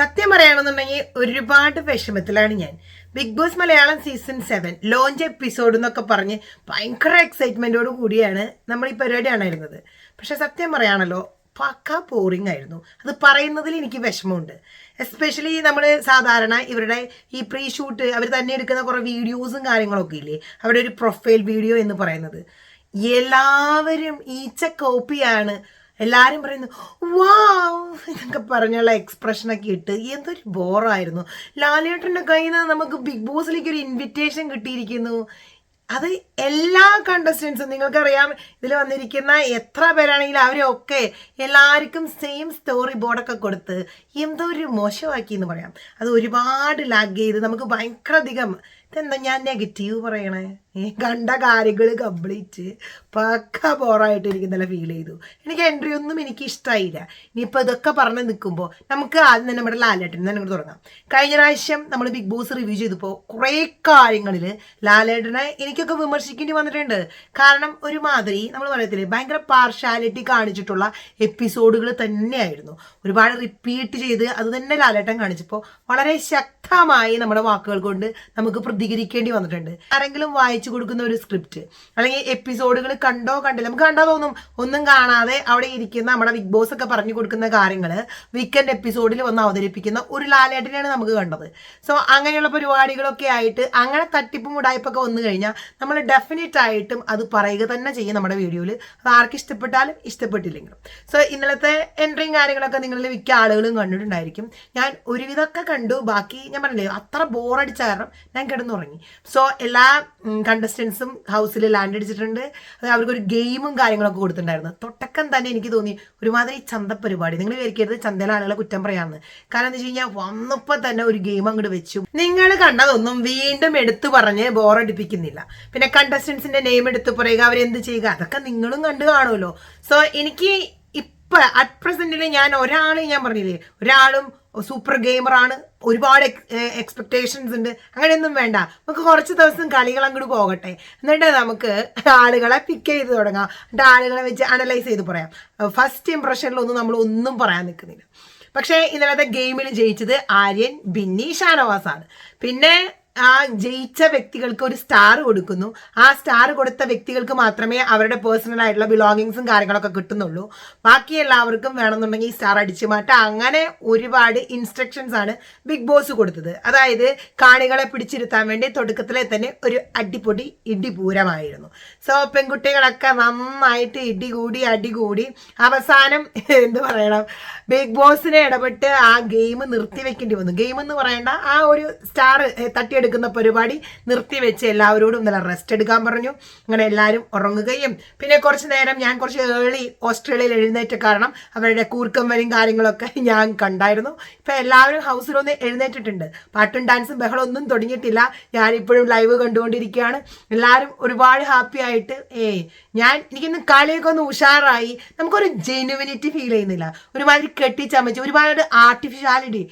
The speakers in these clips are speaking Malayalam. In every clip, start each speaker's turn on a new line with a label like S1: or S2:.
S1: സത്യം പറയുകയാണെന്നുണ്ടെങ്കിൽ ഒരുപാട് വിഷമത്തിലാണ് ഞാൻ. Bigg Boss Malayalam season seven launch episode എന്നൊക്കെ പറഞ്ഞ് ഭയങ്കര എക്സൈറ്റ്മെന്റോട് കൂടിയാണ് നമ്മൾ ഈ പരിപാടി കാണായിരുന്നത് പക്ഷെ സത്യം പറയാണല്ലോ പക്ക ബോറിംഗ് ആയിരുന്നു. അത് പറയുന്നതിൽ എനിക്ക് വിഷമമുണ്ട്. എസ്പെഷ്യലി നമ്മൾ സാധാരണ ഇവരുടെ ഈ പ്രീ ഷൂട്ട് അവർ തന്നെ എടുക്കുന്ന കുറേ വീഡിയോസും കാര്യങ്ങളൊക്കെ ഇല്ലേ? അവരുടെ ഒരു പ്രൊഫൈൽ വീഡിയോ എന്ന് പറയുന്നത്. എല്ലാവരും ഈച്ച കോപ്പിയാണ് എല്ലാവരും പറയുന്നു വാവ് എന്നൊക്കെ പറഞ്ഞുള്ള എക്സ്പ്രഷനൊക്കെ ഇട്ട് എന്തൊരു ബോറായിരുന്നു ലാലേട്ടന്റെ കയ്യിൽ നിന്ന് നമുക്ക് ബിഗ് ബോസിലേക്ക് ഒരു ഇൻവിറ്റേഷൻ കിട്ടിയിരിക്കുന്നു. അത് എല്ലാ കണ്ടസ്റ്റൻസും നിങ്ങൾക്കറിയാം ഇതിൽ വന്നിരിക്കുന്ന എത്ര പേരാണെങ്കിലും അവരൊക്കെ എല്ലാവർക്കും സെയിം സ്റ്റോറി ബോർഡൊക്കെ കൊടുത്ത് എന്തോ ഒരു മോശമാക്കി എന്ന് പറയാം. അത് ഒരുപാട് ലാഗ് ചെയ്ത് നമുക്ക് ഭയങ്കര അധികം ഇതെന്താ ഞാൻ നെഗറ്റീവ് പറയണേ? കണ്ട കാര്യങ്ങൾ കംപ്ലീറ്റ് പക്ക ബോറായിട്ട് എനിക്ക് നല്ല ഫീൽ ചെയ്തു. എനിക്ക് എൻട്രി ഒന്നും എനിക്ക് ഇഷ്ടമായില്ല ഇനിയിപ്പോൾ ഇതൊക്കെ പറഞ്ഞ് നിൽക്കുമ്പോൾ നമുക്ക് ആദ്യം തന്നെ നമ്മുടെ ലാലേട്ടൻ തന്നെ അങ്ങോട്ട് തുടങ്ങാം. കഴിഞ്ഞ പ്രാവശ്യം നമ്മൾ ബിഗ് ബോസ് റിവ്യൂ ചെയ്തപ്പോൾ കുറേ കാര്യങ്ങളിൽ ലാലേട്ടനെ എനിക്കൊക്കെ വിമർശിക്കേണ്ടി വന്നിട്ടുണ്ട്. കാരണം ഒരു മാതിരി നമ്മൾ പറയത്തില്ലേ ഭയങ്കര പാർഷ്യാലിറ്റി കാണിച്ചിട്ടുള്ള എപ്പിസോഡുകൾ തന്നെയായിരുന്നു. ഒരുപാട് റിപ്പീറ്റ് ചെയ്ത് അത് തന്നെ ലാലേട്ടൻ കാണിച്ചപ്പോൾ വളരെ ശക്തമായി നമ്മുടെ വാക്കുകൾ കൊണ്ട് നമുക്ക് പ്രതികരിക്കേണ്ടി വന്നിട്ടുണ്ട്. ആരെങ്കിലും വായിച്ചു കൊടുക്കുന്ന ഒരു സ്ക്രിപ്റ്റ് അല്ലെങ്കിൽ എപ്പിസോഡുകൾ കണ്ടോ കണ്ടില്ല. നമുക്ക് കണ്ടാ തോന്നും ഒന്നും കാണാതെ അവിടെ ഇരിക്കുന്ന നമ്മുടെ ബിഗ് ബോസ് ഒക്കെ പറഞ്ഞു കൊടുക്കുന്ന കാര്യങ്ങൾ വീക്കെൻഡ് എപ്പിസോഡിൽ വന്ന് അവതരിപ്പിക്കുന്ന ഒരു ലാലേട്ടനെയാണ് നമുക്ക് കണ്ടത്. സോ അങ്ങനെയുള്ള പരിപാടികളൊക്കെ ആയിട്ട് അങ്ങനെ തട്ടിപ്പും ഉടായ്പൊക്കെ വന്നു കഴിഞ്ഞാൽ നമ്മൾ ഡെഫിനറ്റ് ആയിട്ടും അത് പറയുക തന്നെ ചെയ്യും നമ്മുടെ വീഡിയോയിൽ അത് ആർക്ക് ഇഷ്ടപ്പെട്ടാലും ഇഷ്ടപ്പെട്ടില്ലെങ്കിലും. സോ ഇന്നലത്തെ എൻട്രിയും കാര്യങ്ങളൊക്കെ നിങ്ങളിൽ മിക്ക ആളുകളും കണ്ടിട്ടുണ്ടായിരിക്കും. ഞാൻ ഒരുവിധമൊക്കെ കണ്ടു. ബാക്കി ഞാൻ പറഞ്ഞില്ലേ അത്ര ബോറടിച്ച കാരണം ഞാൻ കിടന്നുറങ്ങി സോ എല്ലാ കണ്ടസ്റ്റൻസും ഹൗസിൽ ലാൻഡ് അടിച്ചിട്ടുണ്ട്. അത് അവർക്കൊരു ഗെയിമും കാര്യങ്ങളൊക്കെ കൊടുത്തിട്ടുണ്ടായിരുന്നു. തൊട്ടക്കം തന്നെ എനിക്ക് തോന്നി ഒരുമാതിരി ചന്ത പരിപാടി. നിങ്ങൾ വിചാരിക്കരുത് ചന്തയിലെ ആളുകളെ കുറ്റം പറയാമെന്ന് കാരണം എന്താ വെച്ച് കഴിഞ്ഞാൽ വന്നപ്പോൾ തന്നെ ഒരു ഗെയിം അങ്ങോട്ട് വെച്ചു. നിങ്ങൾ കണ്ടതൊന്നും വീണ്ടും എടുത്തു പറഞ്ഞ് ബോറടിപ്പിക്കുന്നില്ല പിന്നെ കണ്ടസ്റ്റൻസിന്റെ നെയിം എടുത്ത് പറയുക അവരെന്ത് ചെയ്യുക? അതൊക്കെ നിങ്ങളും കണ്ടു കാണുമല്ലോ. സോ എനിക്ക് ഇപ്പൊ അറ്റ് പ്രസന്റിൽ ഞാൻ ഒരാളെ ഞാൻ പറഞ്ഞില്ലേ? ഒരാളും സൂപ്പർ ഗെയിമറാണ്. ഒരുപാട് എക്സ്പെക്ടേഷൻസ് ഉണ്ട്. അങ്ങനെയൊന്നും വേണ്ട. നമുക്ക് കുറച്ച് ദിവസം കളികൾ അങ്ങോട്ട് പോകട്ടെ. എന്നിട്ട് നമുക്ക് ആളുകളെ പിക്ക് ചെയ്ത് തുടങ്ങാം. എന്നിട്ട് ആളുകളെ വെച്ച് അനലൈസ് ചെയ്ത് പറയാം. ഫസ്റ്റ് ഇംപ്രഷനിലൊന്നും നമ്മൾ ഒന്നും പറയാൻ നിൽക്കുന്നില്ല. പക്ഷേ ഇന്നലത്തെ ഗെയിമിൽ ജയിച്ചത് ആര്യൻ ബിന്നി ഷാനവാസാണ്. പിന്നെ ആ ജയിച്ച വ്യക്തികൾക്ക് ഒരു സ്റ്റാർ കൊടുക്കുന്നു. ആ സ്റ്റാർ കൊടുത്ത വ്യക്തികൾക്ക് മാത്രമേ അവരുടെ പേഴ്സണൽ ആയിട്ടുള്ള ബിലോങ്ങിങ്സും കാര്യങ്ങളൊക്കെ കിട്ടുന്നുള്ളൂ. ബാക്കി എല്ലാവർക്കും വേണമെന്നുണ്ടെങ്കിൽ ഈ സ്റ്റാർ അടിച്ചു മാറ്റാം. അങ്ങനെ ഒരുപാട് ഇൻസ്ട്രക്ഷൻസ് ആണ് ബിഗ് ബോസ് കൊടുത്തത്. അതായത് കാണികളെ പിടിച്ചിരുത്താൻ വേണ്ടി തുടക്കത്തിലെ തന്നെ ഒരു അടിപൊടി ഇടിപൂരമായിരുന്നു. സോ പെൺകുട്ടികളൊക്കെ നന്നായിട്ട് ഇടികൂടി അടികൂടി അവസാനം എന്ത് പറയണം? ബിഗ് ബോസിനെ ഇടപെട്ട് ആ ഗെയിം നിർത്തിവെക്കേണ്ടി വന്നു. ഗെയിം എന്ന് പറയേണ്ട ആ ഒരു സ്റ്റാർ തട്ടിയെടുക്കുന്ന പരിപാടി നിർത്തിവെച്ച് എല്ലാവരോടും നല്ല റെസ്റ്റ് എടുക്കാൻ പറഞ്ഞു. അങ്ങനെ എല്ലാവരും ഉറങ്ങുകയും പിന്നെ കുറച്ച് നേരം ഞാൻ കുറച്ച് ഏളി ഓസ്ട്രേലിയയിൽ എഴുന്നേറ്റ കാരണം അവരുടെ കൂർക്കം വരും കാര്യങ്ങളൊക്കെ ഞാൻ കണ്ടായിരുന്നു. ഇപ്പം എല്ലാവരും ഹൗസിലൊന്ന് എഴുന്നേറ്റിട്ടുണ്ട്. പാട്ടും ഡാൻസും ബഹളം ഒന്നും തുടങ്ങിയിട്ടില്ല. ഞാനിപ്പോഴും ലൈവ് കണ്ടുകൊണ്ടിരിക്കുകയാണ്. എല്ലാവരും ഒരുപാട് ഹാപ്പി ആയിട്ട് ഏ ഞാൻ എനിക്കിന്ന് കളിയൊക്കെ ഒന്ന് ഉഷാറായി. നമുക്കൊരു ജെനുവിനിറ്റി ഫീൽ ചെയ്യുന്നില്ല. ഒരുമാതിരി കെട്ടിച്ചമച്ച് ഒരുപാട് ആർട്ടിഫിഷ്യാലിറ്റി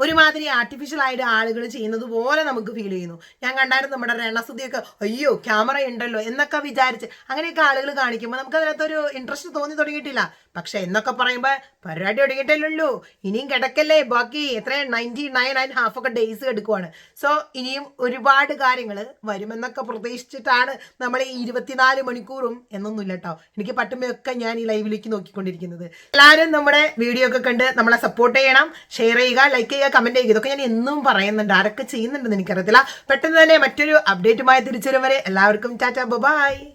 S1: ഒരുമാതിരി ആർട്ടിഫിഷ്യൽ ആയിട്ട് ആളുകൾ ചെയ്യുന്നത് പോലെ നമുക്ക് ഫീൽ ചെയ്യുന്നു. ഞാൻ കണ്ടായിരുന്നു നമ്മുടെ രണസുതിയൊക്കെ അയ്യോ ക്യാമറ ഉണ്ടല്ലോ എന്നൊക്കെ വിചാരിച്ച് അങ്ങനെയൊക്കെ ആളുകൾ കാണിക്കുമ്പോൾ നമുക്ക് അതിനകത്തൊരു ഇൻട്രസ്റ്റ് തോന്നി തുടങ്ങിയിട്ടില്ല. പക്ഷെ എന്നൊക്കെ പറയുമ്പോൾ പരിപാടി തുടങ്ങിയിട്ടല്ലോ ഇനിയും കിടക്കല്ലേ ബാക്കി. എത്ര നയന്റി നയൻ ആൻഡ് ഹാഫ് ഒക്കെ ഡേയ്സ് എടുക്കുവാണ്. സോ ഇനിയും ഒരുപാട് കാര്യങ്ങൾ വരുമെന്നൊക്കെ പ്രതീക്ഷിച്ചിട്ടാണ് നമ്മൾ ഈ ഇരുപത്തിനാല് മണിക്കൂറും എന്നൊന്നുമില്ല കേട്ടോ എനിക്ക് പറ്റുമ്പോഴൊക്കെ ഞാൻ ഈ ലൈവിലേക്ക് നോക്കിക്കൊണ്ടിരിക്കുന്നത്. എല്ലാവരും നമ്മുടെ വീഡിയോ ഒക്കെ കണ്ട് നമ്മളെ സപ്പോർട്ട് ചെയ്യണം. ഷെയർ ചെയ്യുക ലൈക്ക് ചെയ്യുക കമന്റ് ചെയ്യുക ഇതൊക്കെ ഞാൻ എന്നും പറയുന്നുണ്ട്. ആരൊക്കെ ചെയ്യുന്നുണ്ടെന്ന് എനിക്കറിയത്തില്ല. പെട്ടെന്ന് തന്നെ മറ്റൊരു അപ്ഡേറ്റുമായി തിരിച്ചു വരെ എല്ലാവർക്കും ടാറ്റ ബൈ.